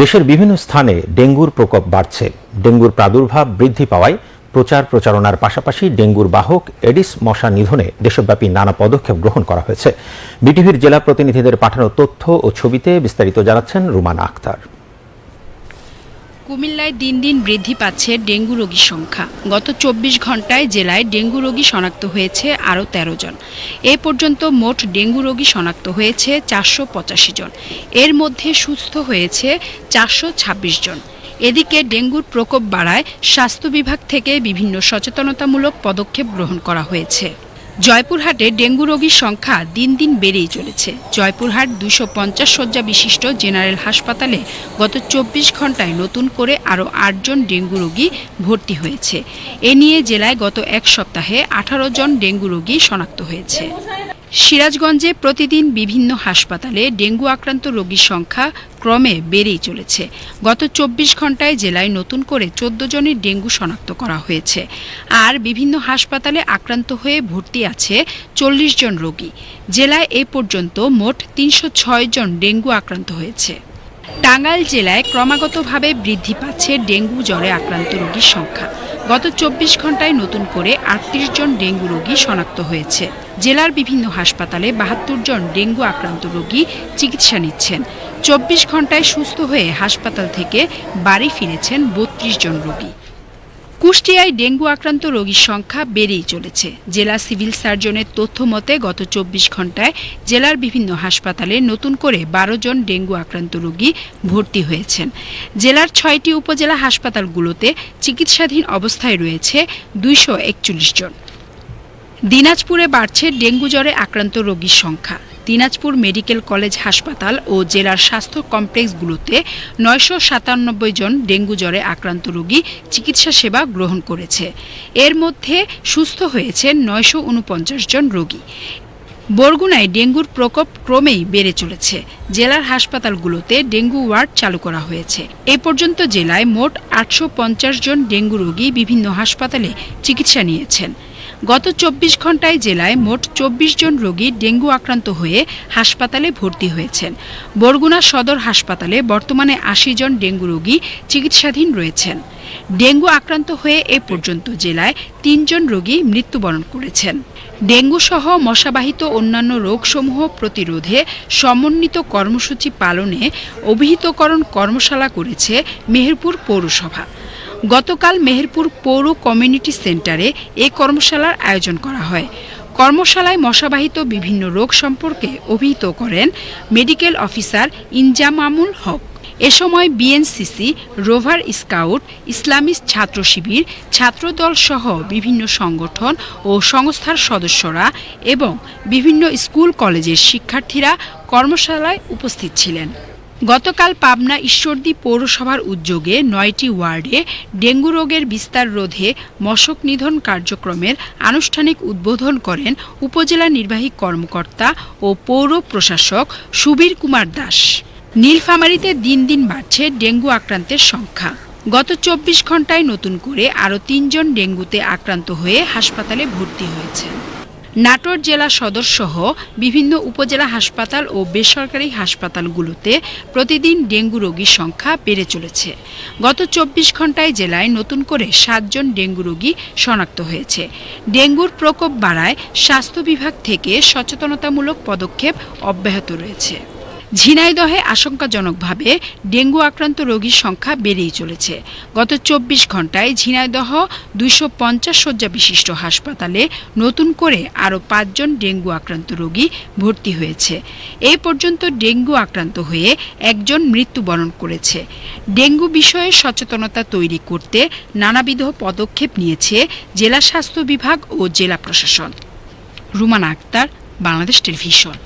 দেশের বিভিন্ন স্থানে ডেঙ্গুর প্রকোপ বাড়ছে। ডেঙ্গুর প্রাদুর্ভাব বৃদ্ধি পাওয়ায় প্রচার প্রচারণার পাশাপাশি ডেঙ্গুর বাহক এডিস মশা নিধনে দেশব্যাপী নানা পদক্ষেপ গ্রহণ করা হয়েছে। বিটিভির জেলা প্রতিনিধিদের পাঠানো তথ্য ও ছবিতে বিস্তারিত জানাচ্ছেন রুমানা আক্তার। কুমিল্লায় দিন দিন বৃদ্ধি পাচ্ছে ডেঙ্গু রোগীর সংখ্যা। গত চব্বিশ ঘন্টায় জেলায় ডেঙ্গু রোগী শনাক্ত হয়েছে আরও তেরো জন। এ পর্যন্ত মোট ডেঙ্গু রোগী শনাক্ত হয়েছে চারশো পঁচাশি জন। এর মধ্যে সুস্থ হয়েছে চারশো ছাব্বিশ জন। এদিকে ডেঙ্গুর প্রকোপ বাড়ায় স্বাস্থ্য বিভাগ থেকে বিভিন্ন সচেতনতামূলক পদক্ষেপ গ্রহণ করা হয়েছে। জয়পুরহাটে ডেঙ্গু রোগীর সংখ্যা দিন দিন বেড়েই চলেছে। জয়পুরহাট দুশো পঞ্চাশ শয্যা বিশিষ্ট জেনারেল হাসপাতালে গত চব্বিশ ঘন্টায় নতুন করে আরও আটজন ডেঙ্গু রোগী ভর্তি হয়েছে। এ নিয়ে জেলায় গত এক সপ্তাহে আঠারো জন ডেঙ্গু রোগী শনাক্ত হয়েছে। সিরাজগঞ্জে প্রতিদিন বিভিন্ন হাসপাতালে ডেঙ্গু আক্রান্ত রোগীর সংখ্যা ক্রমে বেড়েই চলেছে। গত চব্বিশ ঘন্টায় জেলায় নতুন করে চোদ্দ জনের ডেঙ্গু শনাক্ত করা হয়েছে। আর বিভিন্ন হাসপাতালে আক্রান্ত হয়ে ভর্তি আছে চল্লিশ জন রোগী। জেলায় এ পর্যন্ত মোট তিনশো ছয় জন ডেঙ্গু আক্রান্ত হয়েছে। টাঙ্গাইল জেলায় ক্রমাগতভাবে বৃদ্ধি পাচ্ছে ডেঙ্গু জ্বরে আক্রান্ত রোগীর সংখ্যা। গত চব্বিশ ঘন্টায় নতুন করে আটত্রিশ জন ডেঙ্গু রোগী শনাক্ত হয়েছে। জেলার বিভিন্ন হাসপাতালে বাহাত্তর জন ডেঙ্গু আক্রান্ত রোগী চিকিৎসা নিচ্ছেন। চব্বিশ ঘন্টায় সুস্থ হয়ে হাসপাতাল থেকে বাড়ি ফিরেছেন বত্রিশ জন রোগী। কুষ্টিয়ায় ডেঙ্গু আক্রান্ত রোগীর সংখ্যা বেড়েই চলেছে। জেলা সিভিল সার্জনের তথ্য মতে, গত চব্বিশ ঘন্টায় জেলার বিভিন্ন হাসপাতালে নতুন করে বারো জন ডেঙ্গু আক্রান্ত রোগী ভর্তি হয়েছেন। জেলার ছয়টি উপজেলা হাসপাতালগুলোতে চিকিৎসাধীন অবস্থায় রয়েছে দুইশো একচল্লিশ জন। দিনাজপুরে বাড়ছে ডেঙ্গু জ্বরে আক্রান্ত রোগীর সংখ্যা। দিনাজপুর মেডিকেল কলেজ হাসপাতাল ও জেলার স্বাস্থ্য কমপ্লেক্সগুলোতে নয়শো সাতানব্বই জন ডেঙ্গু জ্বরে আক্রান্ত রোগী চিকিৎসা সেবা গ্রহণ করেছে। এর মধ্যে সুস্থ হয়েছে নয়শো উনপঞ্চাশ জন রোগী। বরগুনায় ডেঙ্গুর প্রকোপ ক্রমেই বেড়ে চলেছে। জেলার হাসপাতালগুলোতে ডেঙ্গু ওয়ার্ড চালু করা হয়েছে। এ পর্যন্ত জেলায় মোট আটশো পঞ্চাশ জন ডেঙ্গু রোগী বিভিন্ন হাসপাতালে চিকিৎসা নিয়েছেন। গত চব্বিশ ঘন্টায় জেলায় মোট চব্বিশ জন রোগী ডেঙ্গু আক্রান্ত হয়ে হাসপাতালে ভর্তি হয়েছেন। বরগুনা সদর হাসপাতালে বর্তমানে আশি জন ডেঙ্গু রোগী চিকিৎসাধীন রয়েছেন। ডেঙ্গু আক্রান্ত হয়ে এ পর্যন্ত জেলায় তিনজন রোগী মৃত্যুবরণ করেছেন। ডেঙ্গু সহ মশাবাহিত অন্যান্য রোগসমূহ প্রতিরোধে সমন্বিত কর্মসূচি পালনে অভিহিতকরণ কর্মশালা করেছে মেহেরপুর পৌরসভা। গতকাল মেহেরপুর পৌর কমিউনিটি সেন্টারে এ কর্মশালার আয়োজন করা হয়। কর্মশালায় মশাবাহিত বিভিন্ন রোগ সম্পর্কে অভিহিত করেন মেডিকেল অফিসার ইনজামামুল হক। এ সময় বিএনসিসি, রোভার স্কাউট ইসলামিস্ট ছাত্র শিবির, ছাত্রদল সহ বিভিন্ন সংগঠন ও সংস্থার সদস্যরা এবং বিভিন্ন স্কুল, কলেজের শিক্ষার্থীরা কর্মশালায় উপস্থিত ছিলেন। গতকাল পাবনা ঈশ্বরদী পৌরসভার উদ্যোগে নয়টি ওয়ার্ডে ডেঙ্গু রোগের বিস্তার রোধে মশক নিধন কার্যক্রমের আনুষ্ঠানিক উদ্বোধন করেন উপজেলা নির্বাহী কর্মকর্তা ও পৌর প্রশাসক সুবীর কুমার দাস। নীলফামারীতে দিন দিন বাড়ছে ডেঙ্গু আক্রান্তের সংখ্যা। গত চব্বিশ ঘন্টায় নতুন করে আরও তিনজন ডেঙ্গুতে আক্রান্ত হয়ে হাসপাতালে ভর্তি হয়েছে। নাটোর জেলা সদরসহ বিভিন্ন উপজেলা হাসপাতাল ও বেসরকারি হাসপাতালগুলোতে প্রতিদিন ডেঙ্গু রোগীর সংখ্যা বেড়ে চলেছে। গত চব্বিশ ঘন্টায় জেলায় নতুন করে সাতজন ডেঙ্গু রোগী শনাক্ত হয়েছে। ডেঙ্গুর প্রকোপ বাড়ায় স্বাস্থ্য বিভাগ থেকে সচেতনতামূলক পদক্ষেপ অব্যাহত রয়েছে। ঝিনাইদহে আশঙ্কাজনকভাবে ডেঙ্গু আক্রান্ত রোগীর সংখ্যা বেড়েই চলেছে। গত চব্বিশ ঘন্টায় ঝিনাইদহ দুইশো পঞ্চাশ শয্যা বিশিষ্ট হাসপাতালে নতুন করে আরও পাঁচজন ডেঙ্গু আক্রান্ত রোগী ভর্তি হয়েছে। এই পর্যন্ত ডেঙ্গু আক্রান্ত হয়ে একজন মৃত্যুবরণ করেছে। ডেঙ্গু বিষয়ে সচেতনতা তৈরি করতে নানাবিধ পদক্ষেপ নিয়েছে জেলা স্বাস্থ্য বিভাগ ও জেলা প্রশাসন। রুমানা আক্তার, বাংলাদেশ টেলিভিশন।